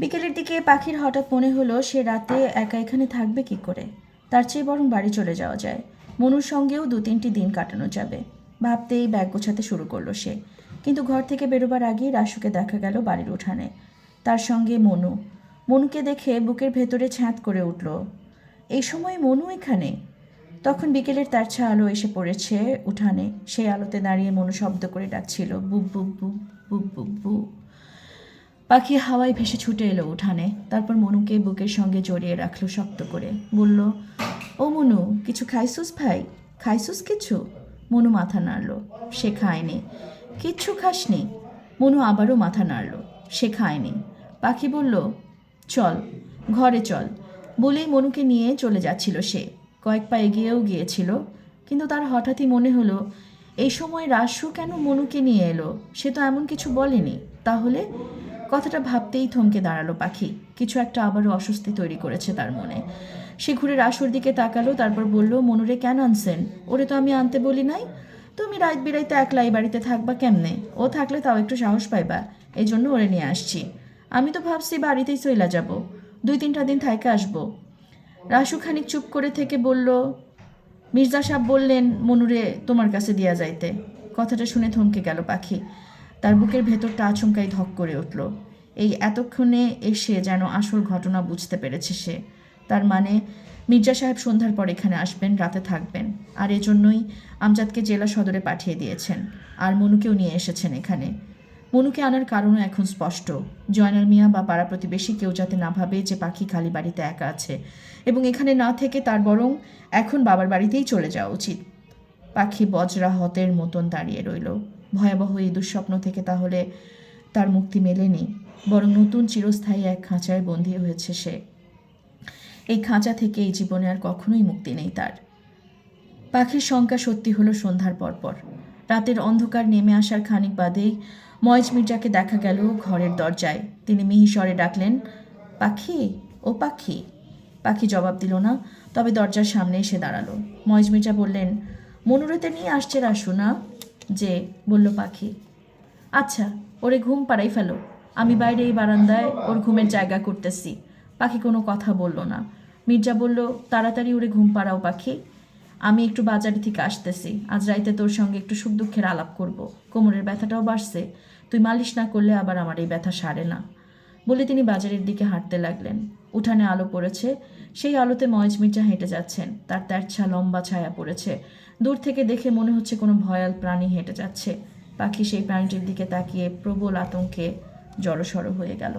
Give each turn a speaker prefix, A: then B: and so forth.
A: বিকেলের দিকে পাখির হঠাৎ মনে হলো সে রাতে একা এখানে থাকবে কি করে? তার চেয়ে বরং বাড়ি চলে যাওয়া যায়। মনুর সঙ্গেও দু তিনটি দিন কাটানো যাবে। ভাবতেই ব্যাগ গোছাতে শুরু করল সে। কিন্তু ঘর থেকে বেরোবার আগেই রাসুকে দেখা গেল বাড়ির উঠানে। তার সঙ্গে মনু। মনুকে দেখে বুকের ভেতরে ছ্যাঁত করে উঠল। এই সময় মনু এখানে? তখন বিকেলের তার ছা আলো এসে পড়েছে উঠানে। সেই আলোতে দাঁড়িয়ে মনু শব্দ করে ডাকছিল বুক বুক বুক বুক বুক বু পাখি হাওয়ায় ভেসে ছুটে এলো উঠানে। তারপর মনুকে বুকের সঙ্গে জড়িয়ে রাখল শক্ত করে। বলল, ও মনু, কিছু খাইসুস ভাই? খাইসুস কিছু? মনু মাথা নাড়ল। সে খায়নি। কিচ্ছু খাসনি। মনু আবারও মাথা নাড়ল। সে খায়নি। পাখি বলল, চল, ঘরে চল। বলেই মনুকে নিয়ে চলে যাচ্ছিল সে। কয়েক পা এগিয়েও গিয়েছিল, কিন্তু তার হঠাৎই মনে হলো, এই সময় রাসু কেন মনুকে নিয়ে এলো? সে তো এমন কিছু বলেনি। তাহলে কথাটা ভাবতেই থমকে দাঁড়াল পাখি। কিছু একটা আবারও অস্বস্তি তৈরি করেছে তার মনে। সে ঘুরে রাসুর দিকে তাকালো, তারপর বলল, মনুরে, কেন আনছেন? ওরে তো আমি আনতে বলি নাই। তুমি রাত বিরাইতে একলা এই বাড়িতে থাকবা কেমনে? ও থাকলে তাও একটু সাহস পাইবা। এই জন্য ওরে নিয়ে আসছি। আমি তো ভাবছি বাড়িতেই চইলা যাব। দুই তিনটা দিন থাইকে আসব। রাসু খানিক চুপ করে থেকে বলল, মির্জা সাহেব বললেন, মনুরে তোমার কাছে দিয়া যাইতে। কথাটা শুনে থমকে গেল পাখি। তার বুকের ভেতরটা আচমকাই ধক করে উঠল। এই এতক্ষণে এসে যেন আসল ঘটনা বুঝতে পেরেছে সে। তার মানে মির্জা সাহেব সন্ধ্যার পর এখানে আসবেন, রাতে থাকবেন। আর এজন্যই আমজাদকে জেলা সদরে পাঠিয়ে দিয়েছেন। আর মনুকেও নিয়ে এসেছেন এখানে। মনুকে আনার কারণও এখন স্পষ্ট। জয়নাল মিয়া বা পাড়া প্রতিবেশী কেউ যাতে না ভাবে যে পাখি খালি বাড়িতে একা আছে। এবং এখানে না থেকে তার বরং এখন বাবার বাড়িতেই চলে যাওয়া উচিত। পাখি বজরা হতের মতন দাঁড়িয়ে রইল। ভয়াবহ এই দুঃস্বপ্ন থেকে তাহলে তার মুক্তি মেলেনি, বরং নতুন চিরস্থায়ী এক খাঁচায় বন্দী হয়েছে সে। এই খাঁচা থেকে এই জীবনে আর কখনোই মুক্তি নেই তার। পাখির শঙ্কা সত্যি হলো সন্ধ্যার পরপর। রাতের অন্ধকার নেমে আসার খানিক বাদেই ময়েজ মির্জাকে দেখা গেল ঘরের দরজায়। তিনি মিহিস্বরে ডাকলেন, পাখি, ও পাখি। পাখি জবাব দিল না, তবে দরজার সামনে এসে দাঁড়াল। ময়েজ মির্জা বললেন, মনুরেতে নিয়ে আসছে রাসু না। যে, বলল পাখি। আচ্ছা ওরে ঘুম পাড়াই ফেলো। আমি বাইরে এই বারান্দায় ওর ঘুমের জায়গা করতেছি। পাখি কোনো কথা বলল না। মির্জা বলল, তাড়াতাড়ি ওরে ঘুম পাড়াও পাখি। আমি একটু বাজারে থেকে আসতেছি। আজ রাইতে তোর সঙ্গে একটু সুখ দুঃখের আলাপ করব। কোমরের ব্যথাটাও বাড়ছে। তুই মালিশ না করলে আবার আমার এই ব্যথা সারে না। বলে তিনি বাজারের দিকে হাঁটতে লাগলেন। উঠানে আলো পড়েছে। সেই আলোতে ময়েজ মির্জা হেঁটে যাচ্ছেন। তার তেরছা লম্বা ছায়া পড়েছে। দূর থেকে দেখে মনে হচ্ছে কোনো ভয়াল প্রাণী হেঁটে যাচ্ছে। পাখি সেই প্রাণীটির দিকে তাকিয়ে প্রবল আতঙ্কে জড়সড় হয়ে গেল।